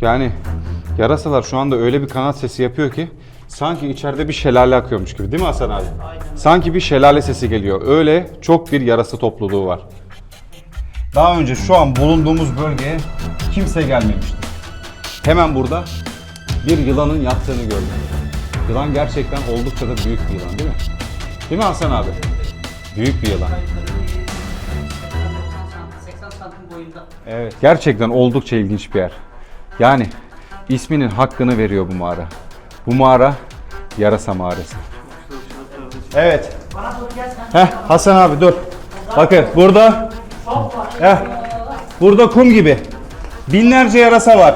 Yani yarasalar şu anda öyle bir kanat sesi yapıyor ki sanki içeride bir şelale akıyormuş gibi değil mi Hasan abi? Sanki bir şelale sesi geliyor. Öyle çok bir yarasa topluluğu var. Daha önce şu an bulunduğumuz bölgeye kimse gelmemişti. Hemen burada bir yılanın yattığını gördüm. Yılan gerçekten oldukça da büyük bir yılan değil mi? Değil mi Hasan abi? Büyük bir yılan. 80 santim boyunda. Evet. Gerçekten oldukça ilginç bir yer. Yani isminin hakkını veriyor bu mağara. Bu mağara yarasa mağarası. Evet. Heh Hasan abi dur. Bakın burada heh, burada kum gibi. Binlerce yarasa var.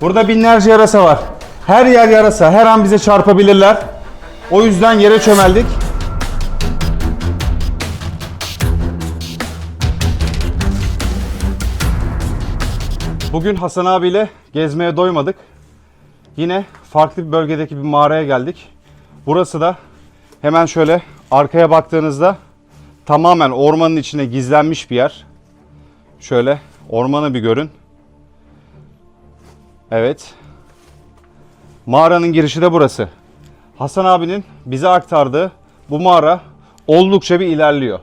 Burada binlerce yarasa var. Her yer yarasa. Her an bize çarpabilirler. O yüzden yere çömeldik. Bugün Hasan abiyle gezmeye doymadık. Yine farklı bir bölgedeki bir mağaraya geldik. Burası da hemen şöyle arkaya baktığınızda tamamen ormanın içine gizlenmiş bir yer. Şöyle ormanı bir görün. Evet. Mağaranın girişi de burası. Hasan abinin bize aktardığı bu mağara oldukça bir ilerliyor.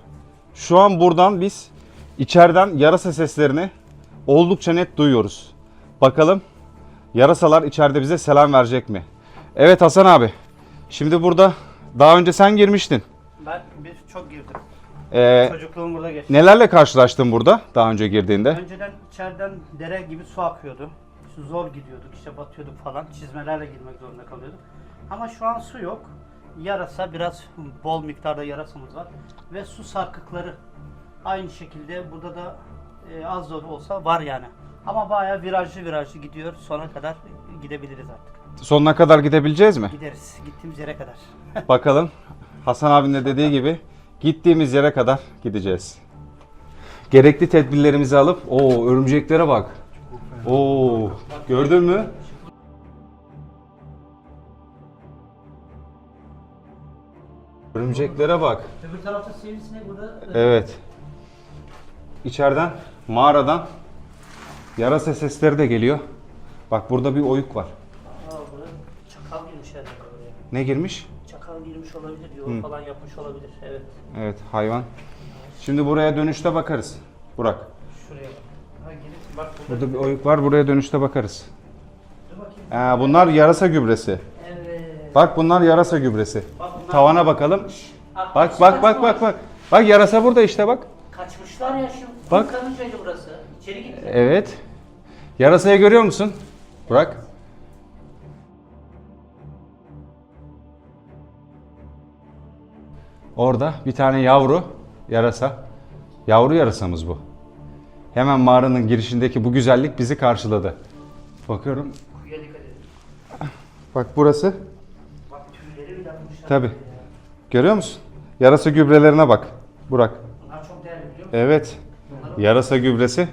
Şu an buradan biz içeriden yarasa seslerini oldukça net duyuyoruz. Bakalım yarasalar içeride bize selam verecek mi? Evet Hasan abi. Şimdi burada daha önce sen girmiştin. Ben bir çok girdim. Ee, Çocukluğum burada geçti. nelerle karşılaştın burada daha önce girdiğinde? Önceden içeriden dere gibi su akıyordu. Zor gidiyorduk, işte batıyorduk falan. Çizmelerle girmek zorunda kalıyorduk. Ama şu an su yok. Yarasa biraz bol miktarda yarasamız var. Ve su sarkıkları aynı şekilde burada da e, az da olsa var yani. Ama bayağı virajlı virajlı gidiyor. Sona kadar gidebiliriz artık. Sonuna kadar gidebileceğiz mi? Gideriz. Gittiğimiz yere kadar. Bakalım Hasan abinin de dediği gibi gittiğimiz yere kadar gideceğiz. Gerekli tedbirlerimizi alıp o örümceklere bak. Oo gördün mü? Örümceklere bak. Öbür tarafta sivrisinek burada. Evet. İçeriden, mağaradan yarasa sesleri de geliyor. Bak burada bir oyuk var. Aa, burada çakal girmiş herhalde buraya. Ne girmiş? Çakal girmiş olabilir, yol falan yapmış olabilir. Evet. Evet hayvan. Şimdi buraya dönüşte bakarız. Burak. Şuraya bak. Ha girip bak burada. Burada bir oyuk var. Buraya dönüşte bakarız. Dur bakayım. Ee, bunlar yarasa gübresi. Evet. Bak bunlar yarasa gübresi. Bak bunlar- Tavana bakalım. Ah, Bak bak bak bak bak. Bak yarasa burada işte bak. Kaçmışlar ya şimdi. Bak. Karıncaydı burası. İçeri gitti. Evet. Yarasayı görüyor musun? Burak. Orada bir tane yavru yarasa. Yavru yarasamız bu. Hemen mağaranın girişindeki bu güzellik bizi karşıladı. Bakıyorum. Kuyuya dikkat edin. Bak burası. Bak tüyleri bile atmışlar. Tabi. Görüyor musun? Yarasa gübrelerine bak. Burak. Bunlar çok değerli biliyor musun? Evet. Yarasa gübresi.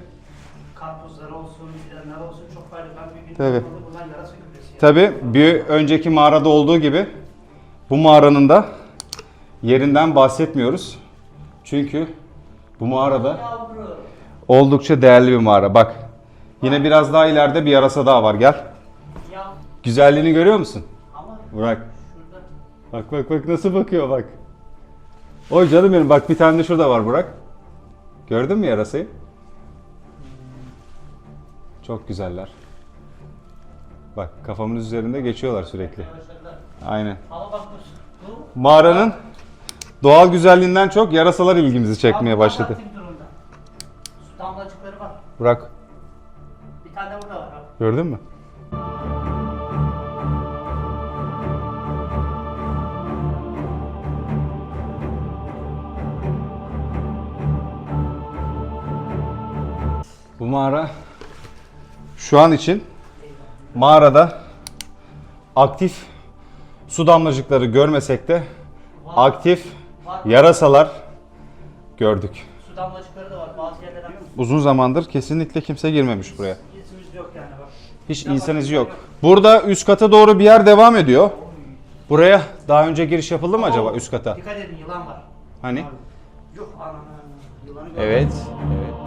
Karpuzları olsun, fidanlar olsun çok faydalı. Ben Tabii. bunlar yarasa gübresi. Tabi bir önceki mağarada olduğu gibi bu mağaranın da yerinden bahsetmiyoruz. Çünkü bu mağarada oldukça değerli bir mağara. Bak yine biraz daha ileride bir yarasa daha var gel. Güzelliğini görüyor musun? Burak. Bak bak bak nasıl bakıyor bak. Oy canım benim bak bir tane de şurada var Burak. Gördün mü yarasayı? Çok güzeller. Bak kafamın üzerinde geçiyorlar sürekli. Aynen. Mağaranın doğal güzelliğinden çok yarasalar ilgimizi çekmeye başladı. damlacıkları var. Burak Bir tane burada var. gördün mü? Bu mağara şu an için mağarada aktif su damlacıkları görmesek de aktif yarasalar gördük. Su damlacıkları da var. Bazı yerlerden Uzun zamandır kesinlikle kimse girmemiş buraya. izimiz yok yani bak. Hiç insan izi yok. Burada üst kata doğru bir yer devam ediyor. Buraya daha önce giriş yapıldı mı acaba üst kata? Dikkat edin yılan var. Hani? Yok anam. Yılanı. Evet. Evet.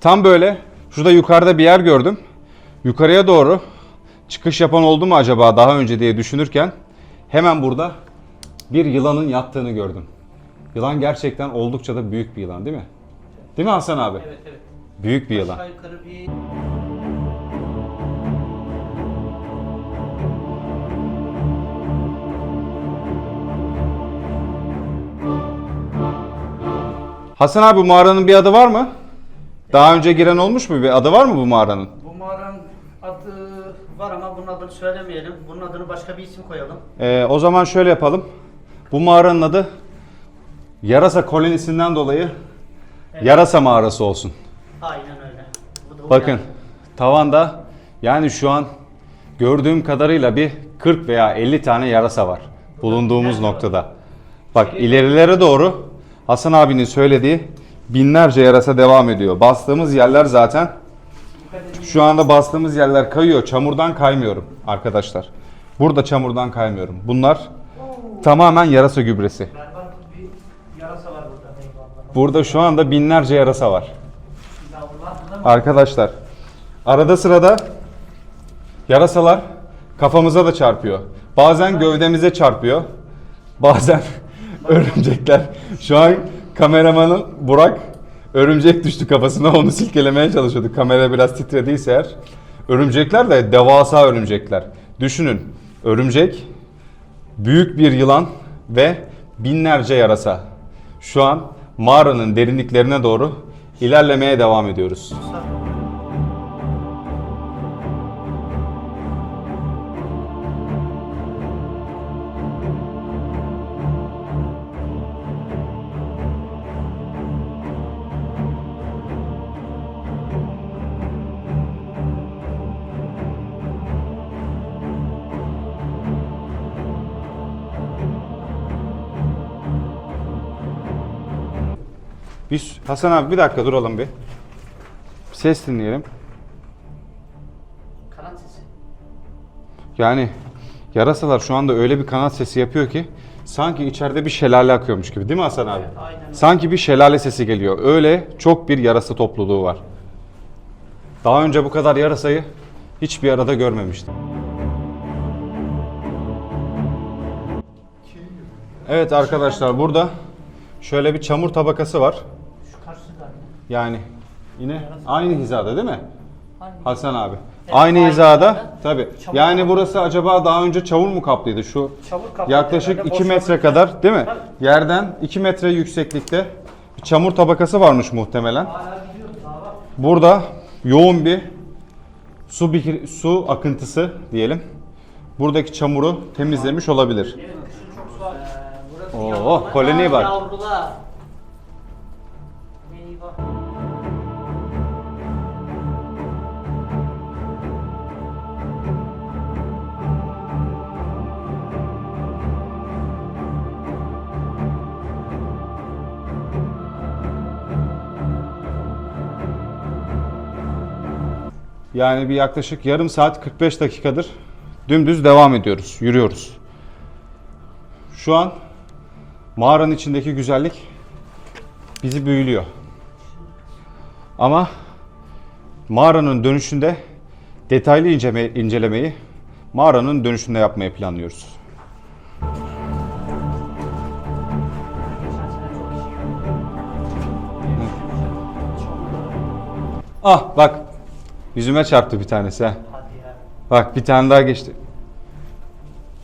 Tam böyle şurada yukarıda bir yer gördüm. Yukarıya doğru çıkış yapan oldu mu acaba daha önce diye düşünürken hemen burada bir yılanın yattığını gördüm. Yılan gerçekten oldukça da büyük bir yılan değil mi? Değil mi Hasan abi? Evet evet. Büyük bir yılan. Aşağı yukarı bir Hasan abi mağaranın bir adı var mı? Daha önce giren olmuş mu? Bir adı var mı bu mağaranın? bu mağaranın adı var ama bunun adını söylemeyelim. Bunun adını başka bir isim koyalım. Ee, o zaman şöyle yapalım. Bu mağaranın adı Yarasa kolonisinden dolayı Yarasa mağarası olsun. Aynen öyle. Bu da Bakın yani. tavanda yani şu an gördüğüm kadarıyla bir 40 veya 50 tane yarasa var bulunduğumuz noktada. Bak ilerilere doğru Hasan abinin söylediği binlerce yarasa devam ediyor. Bastığımız yerler zaten şu anda bastığımız yerler kayıyor. Çamurdan kaymıyorum arkadaşlar. Burada çamurdan kaymıyorum. Bunlar tamamen yarasa gübresi. Burada. Şu anda binlerce yarasa var. Arkadaşlar arada sırada yarasalar kafamıza da çarpıyor. Bazen gövdemize çarpıyor. Bazen örümcekler. Şu an kameramanın Burak örümcek düştü kafasına onu silkelemeye çalışıyordu. Kamera biraz titrediyse eğer. Örümcekler de devasa örümcekler. Düşünün örümcek büyük bir yılan ve binlerce yarasa. Şu an mağaranın derinliklerine doğru ilerlemeye devam ediyoruz. Biz Hasan abi bir dakika duralım bir. Ses dinleyelim. Kanat sesi. Yani yarasalar şu anda öyle bir kanat sesi yapıyor ki sanki içeride bir şelale akıyormuş gibi değil mi Hasan abi? aynen öyle. Sanki bir şelale sesi geliyor. Öyle çok bir yarasa topluluğu var. Daha önce bu kadar yarasayı hiçbir arada görmemiştim. Evet arkadaşlar burada şöyle bir çamur tabakası var. Yani yine aynı hizada değil mi? Hangi? Hasan abi. Evet, aynı aynı hizada hizada. Çamur Yani kaplı. burası acaba daha önce çamur mu kaplıydı şu? Çamur kaplı Yaklaşık yerlerde 2 boş metre kadar değil mi? Tabii. Yerden 2 metre yükseklikte bir çamur tabakası varmış muhtemelen. Hala gidiyor daha var. Burada yoğun bir su bir su akıntısı diyelim. Buradaki çamuru temizlemiş olabilir. Var. burası Oo, yavrular. koloni Aa, Yani bir yaklaşık yarım saat 45 dakikadır dümdüz devam ediyoruz, yürüyoruz. Şu an mağaranın içindeki güzellik bizi büyülüyor. Ama mağaranın dönüşünde detaylı inceme, incelemeyi mağaranın dönüşünde yapmayı planlıyoruz. Ah bak yüzüme çarptı bir tanesi ha. Hadi ya. Bak bir tane daha geçti.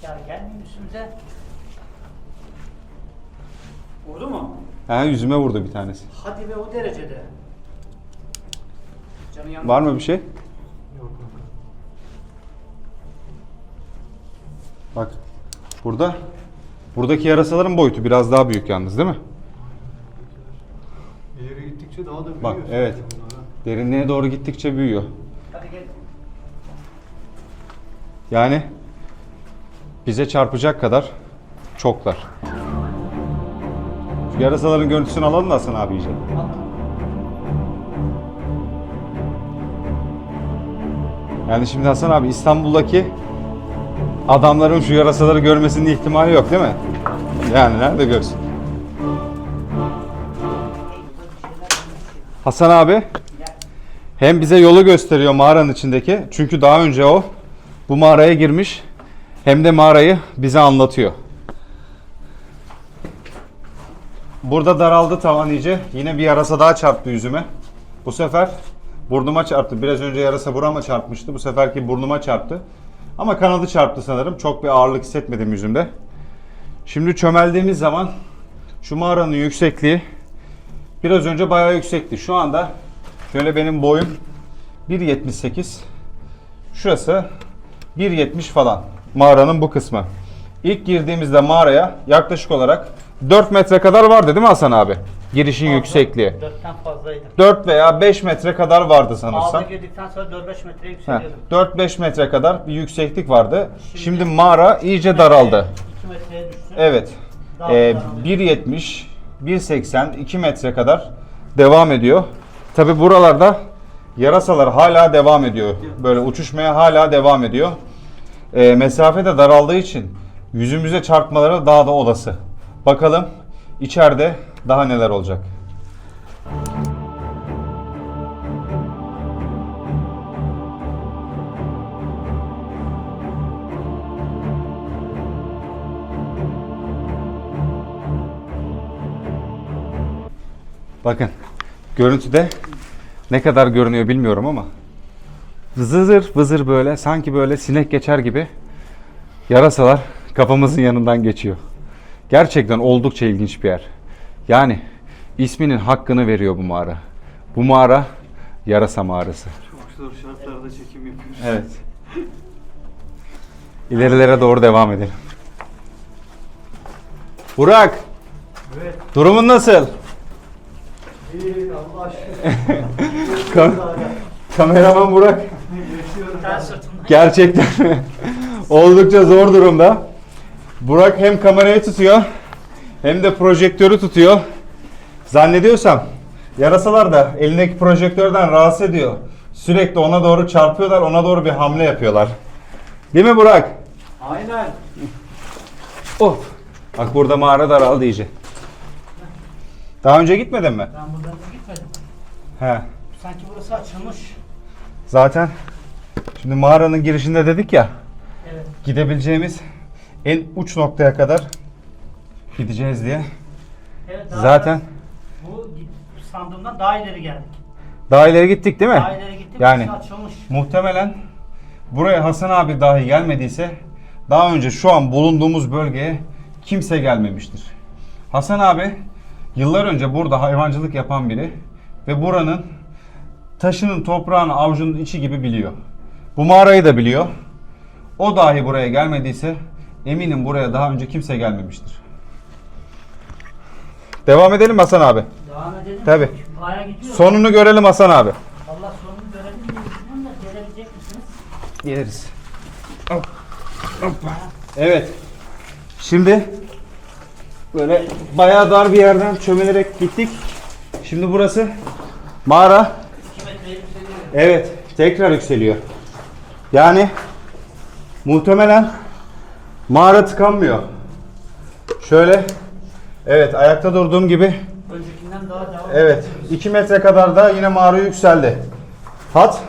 Ya gelmeyin üstümüze. Vurdu mu? Ha, yüzüme vurdu bir tanesi. Hadi be o derecede. Canı yandı. Var mı bir şey? Yok yok. Bak burada buradaki yarasaların boyutu biraz daha büyük yalnız değil mi? İleri gittikçe daha da büyüyor. Bak evet. Derinliğe doğru gittikçe büyüyor. Yani bize çarpacak kadar çoklar. Şu yarasaların görüntüsünü alalım da Hasan abi iyice. Yani şimdi Hasan abi İstanbul'daki adamların şu yarasaları görmesinin ihtimali yok değil mi? Yani nerede görsün? Hasan abi Hem bize yolu gösteriyor mağaranın içindeki. Çünkü daha önce o bu mağaraya girmiş. Hem de mağarayı bize anlatıyor. Burada daraldı tavan iyice. Yine bir yarasa daha çarptı yüzüme. Bu sefer burnuma çarptı. Biraz önce yarasa burama çarpmıştı. Bu seferki burnuma çarptı. Ama kanadı çarptı sanırım. Çok bir ağırlık hissetmedim yüzümde. Şimdi çömeldiğimiz zaman şu mağaranın yüksekliği biraz önce bayağı yüksekti. Şu anda şöyle benim boyum 1.78. Şurası 1.70 falan. Mağaranın bu kısmı. İlk girdiğimizde mağaraya yaklaşık olarak 4 metre kadar vardı değil mi Hasan abi? Girişin yüksekliği. Dörtten fazlaydı. 4 veya 5 metre kadar vardı sanırsam. Ağda girdikten sonra 4-5 metre Heh, yükseliyordum. 4-5 metre kadar bir yükseklik vardı. Şimdi mağara iyice daraldı. 2 metreye düştü. Evet. Ee, daralıyor. 1.70, 1.80, 2 metre kadar devam ediyor. Tabi buralarda yarasalar hala devam ediyor. Böyle uçuşmaya hala devam ediyor. Ee, mesafe de daraldığı için yüzümüze çarpmaları daha da olası. Bakalım içeride daha neler olacak. Bakın görüntüde ne kadar görünüyor bilmiyorum ama vızır vızır böyle sanki böyle sinek geçer gibi yarasalar kafamızın yanından geçiyor. Gerçekten oldukça ilginç bir yer. Yani isminin hakkını veriyor bu mağara. Bu mağara yarasa mağarası. Çok zor şartlarda çekim yapıyoruz. Evet. İlerilere doğru devam edelim. Burak, Evet. durumun nasıl? Kam- kameraman Burak. Gerçekten oldukça zor durumda. Burak hem kamerayı tutuyor hem de projektörü tutuyor. Zannediyorsam yarasalar da elindeki projektörden rahatsız ediyor. Sürekli ona doğru çarpıyorlar, ona doğru bir hamle yapıyorlar. Değil mi Burak? Aynen. Oh. Bak burada mağara daraldı iyice. Daha önce gitmedin mi? Ben buradan gitmedim. He. Sanki burası açılmış. Zaten şimdi mağaranın girişinde dedik ya Evet. gidebileceğimiz en uç noktaya kadar gideceğiz diye. Evet daha Zaten bu sandığımdan daha ileri geldik. daha ileri gittik değil mi? Daha ileri gittik. Yani burası açılmış. muhtemelen buraya Hasan abi dahi gelmediyse daha önce şu an bulunduğumuz bölgeye kimse gelmemiştir. Hasan abi yıllar önce burada hayvancılık yapan biri ve buranın taşının toprağını avucunun içi gibi biliyor. Bu mağarayı da biliyor. O dahi buraya gelmediyse eminim buraya daha önce kimse gelmemiştir. Devam edelim Hasan abi. Devam edelim. Gidiyor. Sonunu görelim Hasan abi. Allah sonunu görelim düşünüyorum da gelebilecek misiniz? Geliriz. Evet. Şimdi böyle bayağı dar bir yerden çömelerek gittik. Şimdi burası mağara. 2 metreye yükseliyor. Evet, tekrar yükseliyor. Yani muhtemelen mağara tıkanmıyor. Şöyle Evet, ayakta durduğum gibi Öncekinden daha devam Evet, 2 metre kadar da yine mağara yükseldi. Hat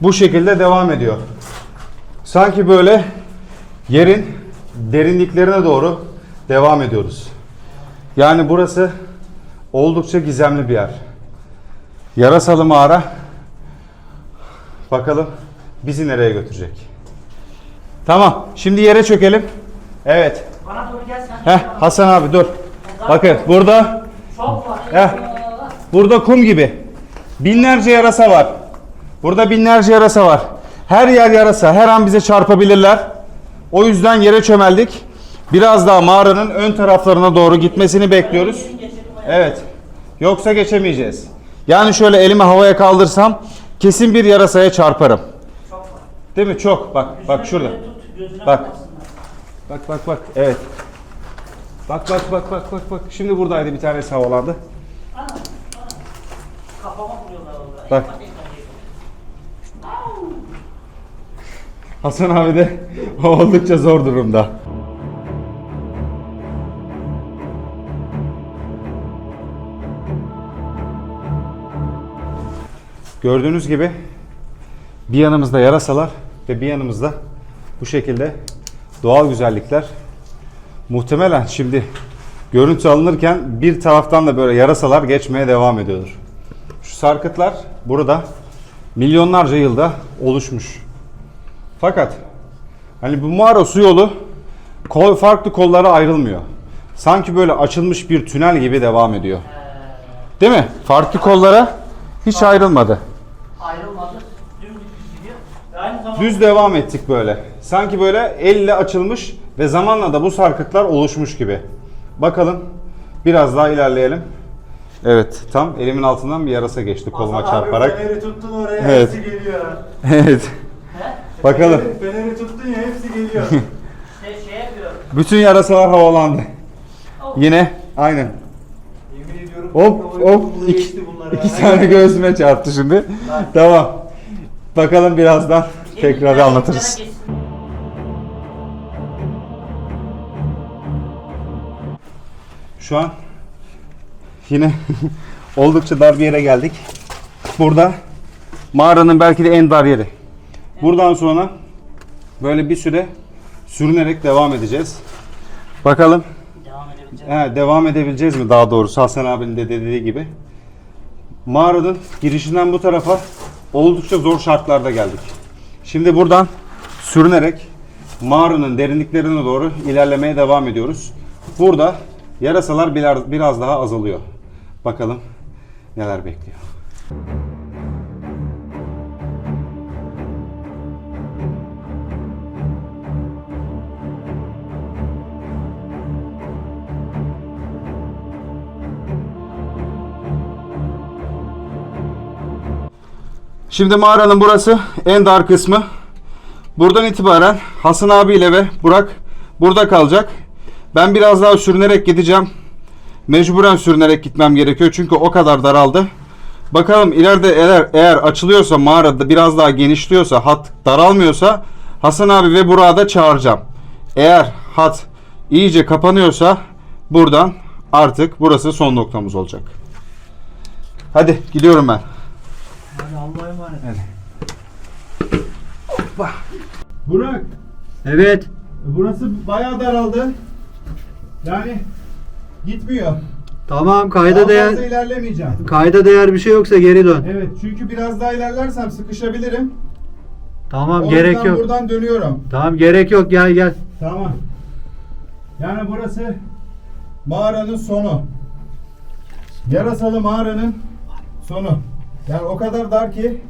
bu şekilde devam ediyor. Sanki böyle yerin derinliklerine doğru devam ediyoruz. Yani burası oldukça gizemli bir yer. Yarasalı mağara bakalım bizi nereye götürecek. Tamam, şimdi yere çökelim. Evet. Bana doğru gel sen. Heh, Hasan abi dur. Bakın burada Çok var. Heh. Burada kum gibi. Binlerce yarasa var. Burada binlerce yarasa var. Her yer yarasa. Her an bize çarpabilirler. O yüzden yere çömeldik. Biraz daha mağaranın ön taraflarına doğru gitmesini bekliyoruz. Evet. Yoksa geçemeyeceğiz. Yani şöyle elimi havaya kaldırsam kesin bir yarasaya çarparım. Değil mi? Çok. Bak bak şurada. Bak. Bak bak bak. Evet. Bak bak bak bak bak bak. Şimdi buradaydı bir tanesi havalandı. Bak. Hasan abi de oldukça zor durumda. Gördüğünüz gibi bir yanımızda yarasalar ve bir yanımızda bu şekilde doğal güzellikler. Muhtemelen şimdi görüntü alınırken bir taraftan da böyle yarasalar geçmeye devam ediyordur. Şu sarkıtlar burada milyonlarca yılda oluşmuş. Fakat hani bu mağara su yolu kol, farklı kollara ayrılmıyor. Sanki böyle açılmış bir tünel gibi devam ediyor. Değil mi? Farklı kollara hiç ayrılmadı. Düz devam ettik böyle. Sanki böyle elle açılmış ve zamanla da bu sarkıtlar oluşmuş gibi. Bakalım biraz daha ilerleyelim. Evet tam elimin altından bir yarasa geçti koluma Hasan çarparak. Abi tuttun oraya Evet. hepsi geliyor. Evet. He? Bakalım. Feneri, feneri tuttun ya hepsi geliyor. Şey, şey yapıyorum. Bütün yarasalar havalandı. Yine aynen. Yemin ediyorum. Hop hop iki, iki tane göğsüme çarptı şimdi. tamam. Bakalım birazdan tekrar anlatırız. Şu an yine oldukça dar bir yere geldik. Burada mağaranın belki de en dar yeri. Buradan sonra böyle bir süre sürünerek devam edeceğiz. Bakalım Devam he, devam edebileceğiz mi daha doğrusu Hasan abinin de dediği gibi. Mağaranın girişinden bu tarafa oldukça zor şartlarda geldik. Şimdi buradan sürünerek mağaranın derinliklerine doğru ilerlemeye devam ediyoruz. Burada yarasalar biraz, daha azalıyor. Bakalım neler bekliyor. Şimdi mağaranın burası en dar kısmı. Buradan itibaren Hasan abiyle ve Burak burada kalacak. Ben biraz daha sürünerek gideceğim. Mecburen sürünerek gitmem gerekiyor çünkü o kadar daraldı. Bakalım ileride eğer, eğer açılıyorsa mağarada biraz daha genişliyorsa hat daralmıyorsa Hasan abi ve Burak'ı da çağıracağım. Eğer hat iyice kapanıyorsa buradan artık burası son noktamız olacak. Hadi gidiyorum ben. Hadi Allah'a emanet. Burak Evet. Burası bayağı daraldı. Yani gitmiyor. Tamam Daha kayda fazla değer ilerlemeyeceğim. kayda değer bir şey yoksa geri dön. Evet çünkü biraz daha ilerlersem sıkışabilirim. Tamam O gerek yok. buradan dönüyorum. Tamam gerek yok gel gel. Tamam. Yani burası mağaranın sonu. Yarasalı mağaranın sonu. Yani o kadar dar ki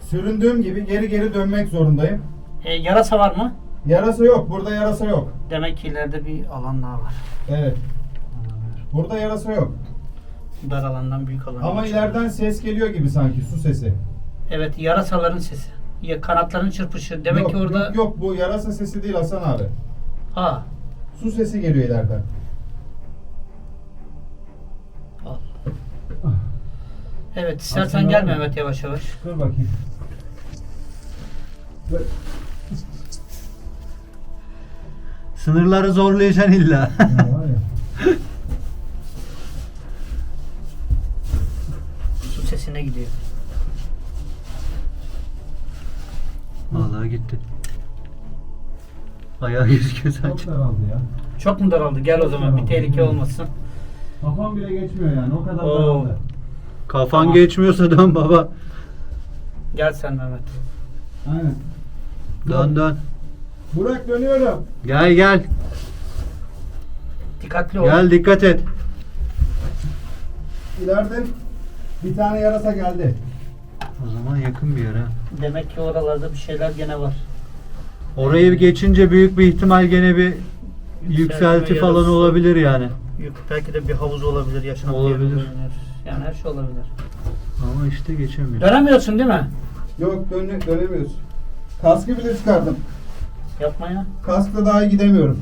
süründüğüm gibi geri geri dönmek zorundayım. E, yarasa var mı? Yarasa yok. Burada yarasa yok. Demek ki ileride bir alan daha var. Evet. Burada yarasa yok. Dar alandan büyük alan. Ama ileriden ses geliyor gibi sanki su sesi. Evet yarasaların sesi. Ya kanatların çırpışı. Demek yok, ki orada... yok, yok bu yarasa sesi değil Hasan abi. Ha. Su sesi geliyor ileriden. Evet istersen gel Mehmet yavaş yavaş. Dur bakayım. Sınırları zorlayacaksın illa. Su sesine gidiyor. Vallahi gitti. Ayağı gözüküyor Çok sanki. daraldı ya. Çok mu daraldı? Gel o zaman bir tehlike olmasın. Kafam bile geçmiyor yani o kadar Oo. daraldı. Kafan Tamam. geçmiyorsa dön baba. Gel sen Mehmet. Aynen. Dön dön. Burak dönüyorum. Gel gel. Dikkatli ol. Gel dikkat et. İleride bir tane yarasa geldi. O zaman yakın bir yer ha. Demek ki oralarda bir şeyler gene var. Orayı geçince büyük bir ihtimal gene bir yükselti falan yarası. olabilir yani. Yük, belki de bir havuz olabilir, yer Olabilir. Yani her şey olabilir. Ama işte geçemiyor. Dönemiyorsun değil mi? Yok dön dönemiyoruz. Kaskı bile çıkardım. Yapma ya. Kaskla daha iyi gidemiyorum.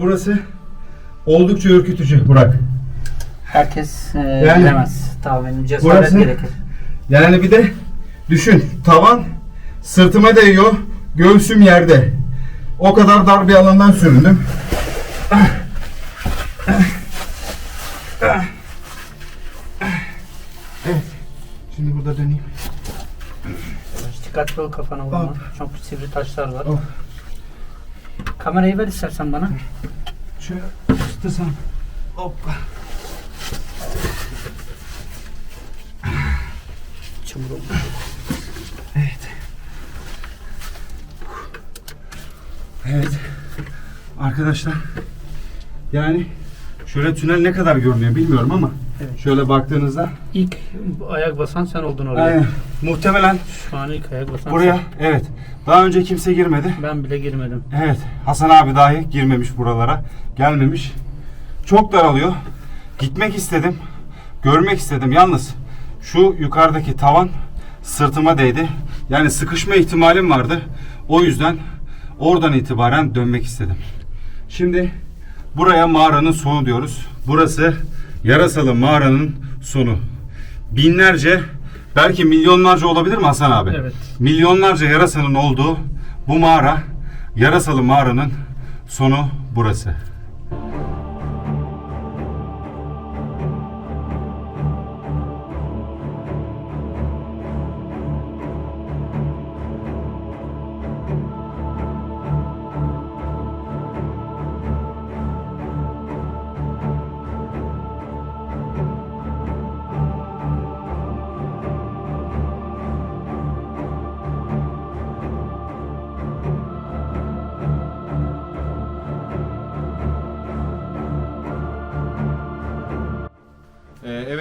Burası oldukça ürkütücü Burak. Herkes e, Yani- bilemez. Tahminim cesaret Burası- gerekir. Yani bir de düşün tavan sırtıma değiyor göğsüm yerde. O kadar dar bir alandan süründüm. Evet. Şimdi burada döneyim. Dikkatli ol kafana vurma. Çok sivri taşlar var. Hop. Kamerayı ver istersen bana. Şöyle tutsam. Hoppa. Çamur oldu. Evet. Evet. Arkadaşlar. Yani şöyle tünel ne kadar görünüyor bilmiyorum ama Evet. şöyle baktığınızda İlk ayak basan sen oldun oraya. aynen. muhtemelen Şu an ilk ayak basan buraya evet. Daha önce kimse girmedi. Ben bile girmedim. Evet. Hasan abi dahi girmemiş buralara. Gelmemiş. Çok daralıyor. Gitmek istedim. Görmek istedim. Yalnız şu yukarıdaki tavan sırtıma değdi. Yani sıkışma ihtimalim vardı. O yüzden oradan itibaren dönmek istedim. Şimdi buraya mağaranın sonu diyoruz. Burası Yarasalı mağaranın sonu. Binlerce belki milyonlarca olabilir mi Hasan abi? Evet. Milyonlarca yarasanın olduğu bu mağara Yarasalı mağaranın sonu burası.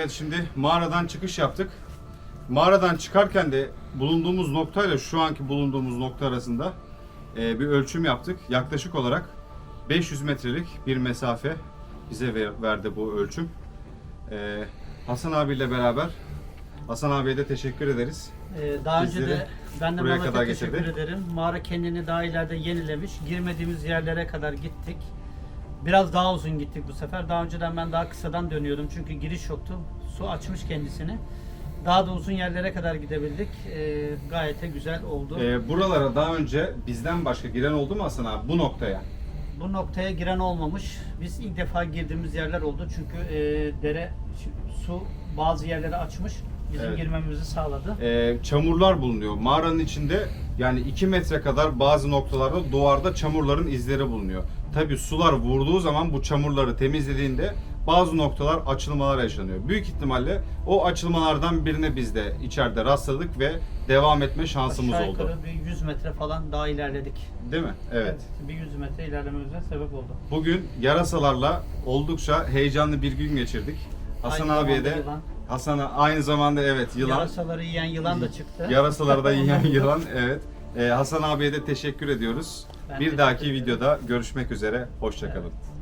Evet şimdi mağaradan çıkış yaptık. Mağaradan çıkarken de bulunduğumuz noktayla şu anki bulunduğumuz nokta arasında e, bir ölçüm yaptık. Yaklaşık olarak 500 metrelik bir mesafe bize ver- verdi bu ölçüm. Ee, Hasan abiyle beraber Hasan abiye de teşekkür ederiz. Ee, daha önce de ben de kadar teşekkür getirdi. ederim. Mağara kendini daha ileride yenilemiş. Girmediğimiz yerlere kadar gittik. Biraz daha uzun gittik bu sefer. Daha önceden ben daha kısadan dönüyordum çünkü giriş yoktu. Su açmış kendisini. Daha da uzun yerlere kadar gidebildik. Ee, gayet de güzel oldu. Ee, buralara daha önce bizden başka giren oldu mu Hasan abi bu noktaya? Bu noktaya giren olmamış. Biz ilk defa girdiğimiz yerler oldu. Çünkü e, dere, su bazı yerleri açmış. Bizim Evet. girmemizi sağladı. Ee, çamurlar bulunuyor. Mağaranın içinde yani 2 metre kadar bazı noktalarda duvarda çamurların izleri bulunuyor. Tabi sular vurduğu zaman bu çamurları temizlediğinde bazı noktalar açılmalar yaşanıyor. Büyük ihtimalle o açılmalardan birine biz de içeride rastladık ve devam etme şansımız Aşağı oldu. yukarı bir 100 metre falan daha ilerledik. Değil mi? Evet. Bir 100 metre ilerlememize sebep oldu. Bugün yarasalarla oldukça heyecanlı bir gün geçirdik. Hasan Aynı abiye de yılan. Hasan'a aynı zamanda evet yılan Yarasaları yiyen yılan da çıktı. Yarasaları da yiyen yılan evet. Ee, Hasan abiye de teşekkür ediyoruz. Ben bir dahaki videoda görüşmek üzere. Hoşçakalın. Evet.